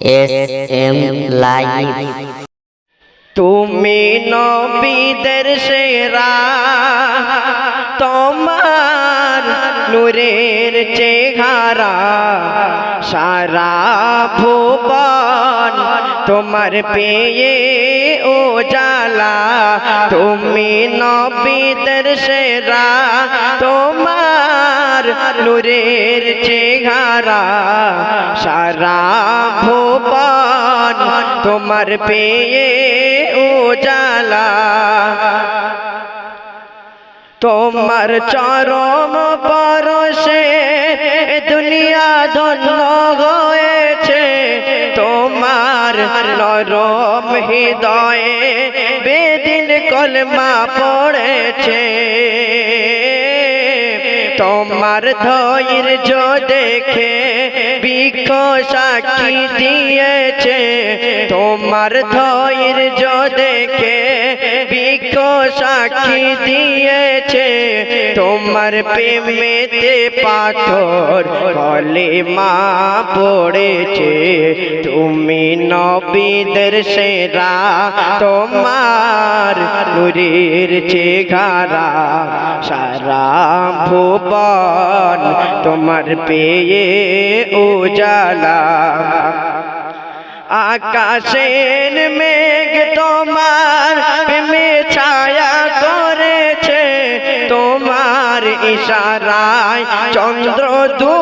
M live তুমি নবীদের সেরা তোমার নূরের চেহারা। সারা ভুবন তোমার পেয়ে ও জালা তুমি নবীদের সেরা তোমার নূরের চেহারা। সারা ভুবন তোমার পেয়ে উজালা। তোমার চরম দুনিয়া ধন্য হয়েছে তোমার নরম হৃদয়ে। বেদিন কলমা পড়েছে। তোমার ধৈর্য দেখে বৃক্ষ সাক্ষী দিয়েছে। তোমার ধৈর্য দেখে বৃক্ষ সাক্ষী দিয়েছে। তোমার প্রেমেতে পাথর কলিমা পড়েছে। তুমি নবীদের সেরা তোমার নুরের চেহারা, সারা ভুবন তোমার পেয়ে উজালা। আকাশের মেঘ তোমার প্রেমে ছায়া করেছে, তোমার ইশারায় চন্দ্র দু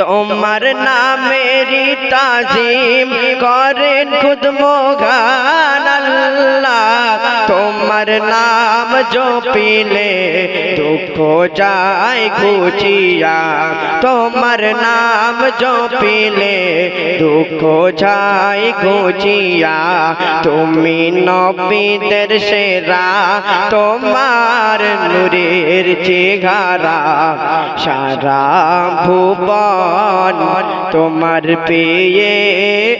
তোমার নামেরি তাজিম করেন খুদ মোগান আল্লাহ। তোমার নাম জপিলে, দুঃখ যায় ঘুচিয়া তোমার নাম জপিলে, দুঃখ যায় ঘুচিয়া তুমি নবীদের সেরা, তোমার নূরের চেহারা। সারা ভুবন তোমার পেয়ে